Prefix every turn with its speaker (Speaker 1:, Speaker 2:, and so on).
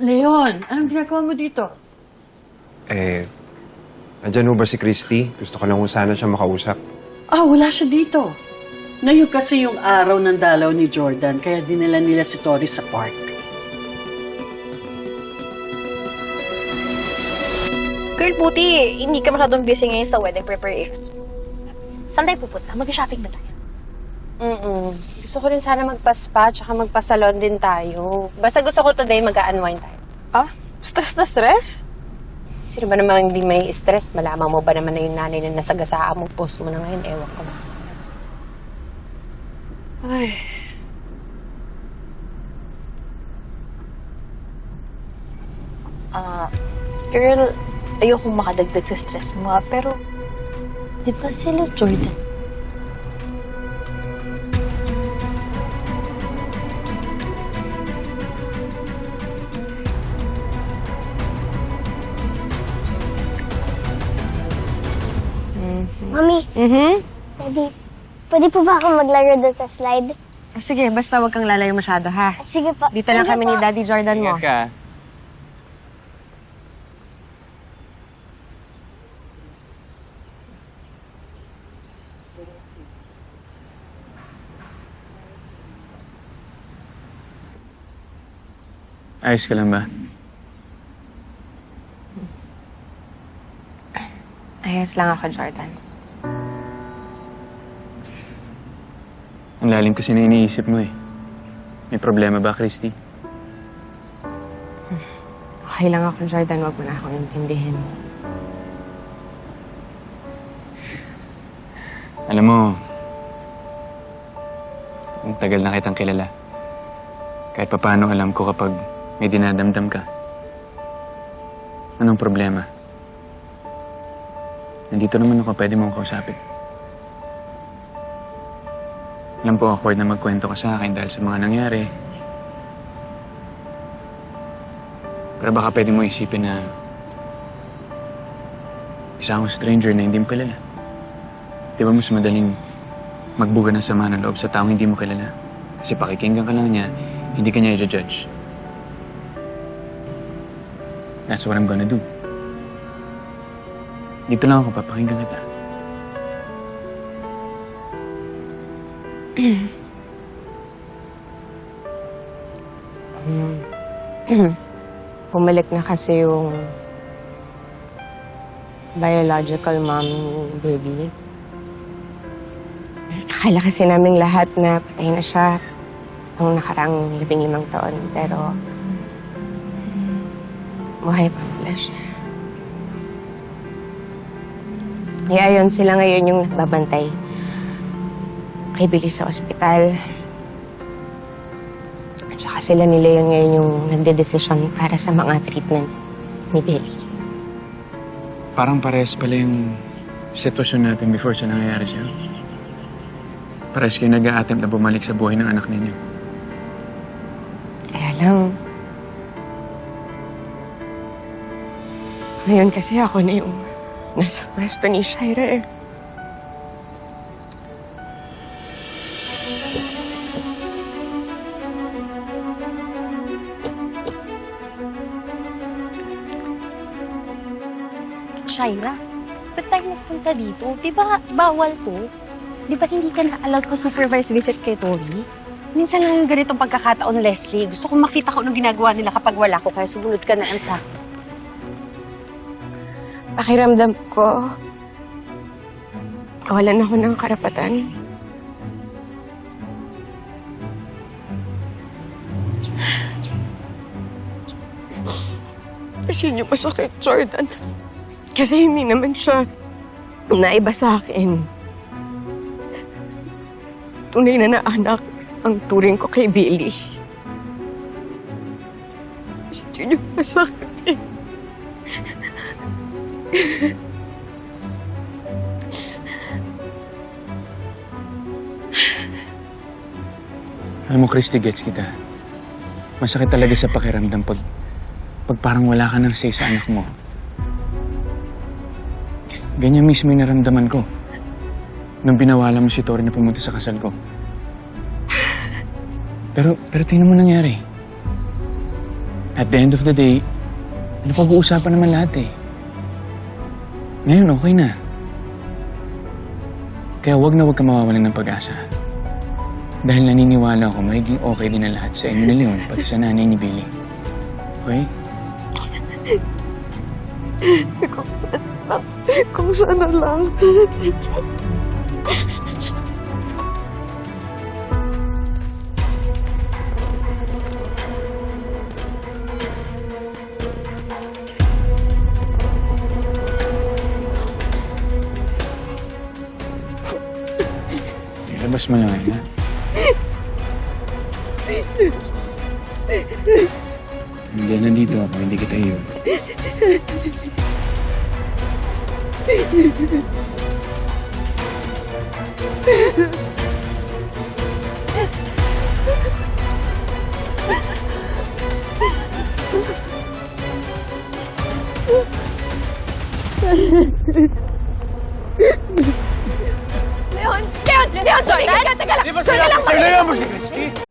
Speaker 1: Leon, anong ginagawa mo dito?
Speaker 2: Eh, nandyan ho ba si Christy? Gusto ko lang ho sana siya makausap.
Speaker 1: Ah, wala siya dito. Ngayon kasi yung araw ng dalaw ni Jordan, kaya dinala nila si Tori sa park.
Speaker 3: Girl, puti, hindi ka masyadong busy ngayon sa wedding preparations. Saan tayo pupunta? Mag-shopping ba tayo?
Speaker 4: Mm-mm. Gusto ko rin sana magpa-spa tsaka magpa-salon din tayo. Basta gusto ko today mag-unwind tayo.
Speaker 3: Ah? Stress na stress?
Speaker 4: Sino ba naman hindi may stress? Malaman mo ba naman na yung nanay na nasagasaan mo, post mo na ngayon, ewan ko na.
Speaker 3: Ay. Ah, girl, ayokong makadagdag sa stress mo ah, pero di ba sila Jordan?
Speaker 5: Mami,
Speaker 4: Mm-hmm.
Speaker 5: pwede, pwede po ba ako maglaro doon sa slide?
Speaker 4: Sige, basta wag kang lalayo masyado, ha?
Speaker 5: Sige po.
Speaker 4: Dito lang
Speaker 5: Sige
Speaker 4: kami
Speaker 5: po.
Speaker 4: ni Daddy Jordan mo.
Speaker 6: ka. Ayos ka lang ba?
Speaker 4: Ayos lang ako, Jordan.
Speaker 6: Ang lalim kasi na iniisip mo eh. May problema ba, Christy?
Speaker 4: Okay lang ako, Jordan. Wag mo na akong intindihin.
Speaker 6: Alam mo, ang tagal na kitang kilala. Kahit papaano alam ko kapag may dinadamdam ka. Anong problema? Nandito naman ako, pwede mong kausapin. Alam po, awkward na magkwento ka sa akin dahil sa mga nangyari. Pero baka pwede mo isipin na isa akong stranger na hindi mo kilala. Di ba mas madaling magbuga ng sama ng loob sa taong hindi mo kilala? Kasi pakikinggan ka lang niya, hindi ka niya i-judge. That's what I'm gonna do. Dito lang ako, papakinggan kita.
Speaker 4: Bumalik na kasi yung biological mom baby. Akala kasi naming lahat na patay na siya nung nakarang labing limang taon. Pero buhay pa pala siya. Kaya yun, sila ngayon yung nagbabantay Billy sa ospital. At saka sila nila yun ngayon yung nagde-desisyon para sa mga treatment ni Billy.
Speaker 6: Parang parehas pala yung sitwasyon natin before sa nangyayari sa'yo. Parehas kayo nag-a-attempt na bumalik sa buhay ng anak ninyo.
Speaker 4: Kaya lang... Ngayon kasi ako na yung nasa pwesto ni Shira eh.
Speaker 3: Shaira, ba't tayo nagpunta dito? Di ba bawal to? Di ba hindi ka na-allowed pa supervised visits kay Tori?
Speaker 4: Minsan lang yung ganitong pagkakataon, Leslie. Gusto kong makita ko anong ginagawa nila kapag wala ko, kaya sumunod ka na lang sa... Pakiramdam ko, walan ako ng karapatan. Kasi yun yung masakit, Jordan. Kasi hindi naman siya naiba sa akin. Tunay na na anak ang turing ko kay Billy. Yun yung masakit eh.
Speaker 6: Alam mo, Christy, gets kita. Masakit talaga sa pakiramdam pag, pag parang wala ka ng say sa anak mo. Ganyan mismo yung naramdaman ko. Nung binawala mo si Tori na pumunta sa kasal ko. Pero, pero tingnan mo nangyari. At the end of the day, ano pag-uusapan naman lahat eh. Ngayon, okay na. Kaya wag na wag ka mawawalan ng pag-asa. Dahil naniniwala ako, magiging okay din ang lahat sa inyo ni Leon, pati sa nanay ni Billy. Okay?
Speaker 4: Kung sana lang.
Speaker 6: Ilabas mo lang yan, ha? Hindi, nandito ako. Hindi kita iyon.
Speaker 4: Leon! Leon! Leon! Leon! Teka lang! Teka lang! Teka lang!